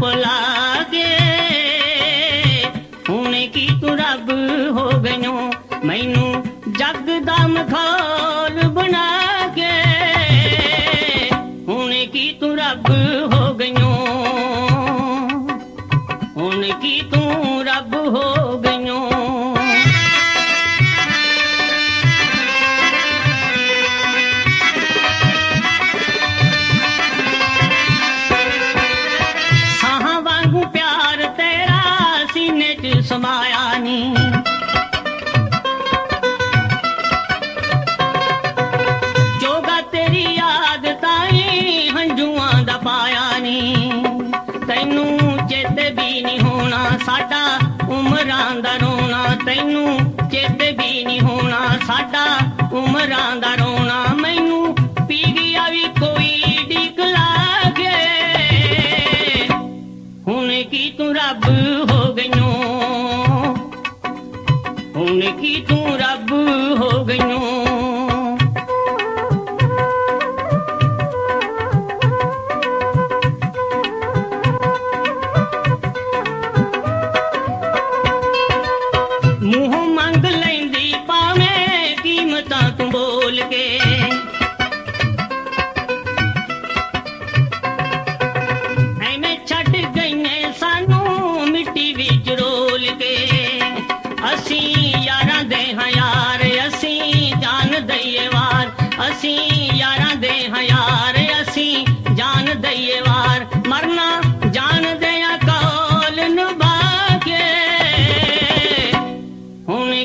ਭੁਲਾ ਦੇ ਹੁਣ ਕੀ ਤੂੰ ਰੱਬ ਹੋ ਗਈਓ ਮੈਨੂੰ ਜੱਗ ਦਾ ਮਖੌਲ ਬਣਾ ਕੇ। ਹੁਣ ਕੀ ਤੂੰ ਰੱਬ ਹੋ ਗਈਓ ਹੁਣ ਕੀ ਤੂੰ ਰੱਬ ਹੋ ਸਮਾਇਆ ਨੀ ਜੋਗਾ ਤੇਰੀ ਯਾਦ ਤਾਈ ਹੰਝੂਆਂ ਦਾ ਪਾਇਆ ਨੀ ਤੈਨੂੰ ਚੇਤੇ ਵੀ ਨਹੀਂ ਹੋਣਾ ਸਾਡਾ ਉਮਰਾਂ ਦਾ ਰੋਣਾ ਤੈਨੂੰ ਚੇਤੇ ਵੀ ਨਹੀਂ ਹੋਣਾ ਸਾਡਾ ਉਮਰਾਂ ਦਾ ਰੋਣਾ ਮੈਨੂੰ ਪੀ ਗਿਆ ਵੀ ਕੋਈ ਡਿਕ ਲਾਗੇ ਹੁਣ ਕੀ ਤੂੰ ਰੱਬ ਹੋ ਗਈਓ ਹੁਣ ਕੀ ਤੂੰ ਰੱਬ ਹੋ ਗਈਓ।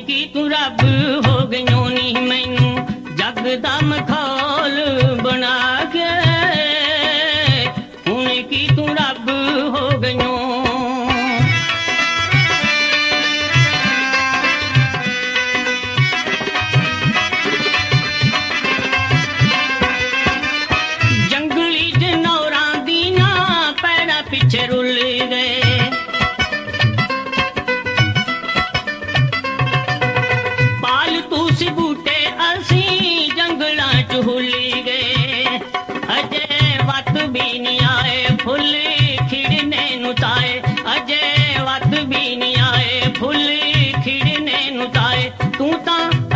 ਕੀ ਤੂੰ ਰੱਬ ਹੋ ਗਈਓ ਨਹੀਂ ਮੈਨੂੰ ਜੱਗ ਦਾ ਮਖਾ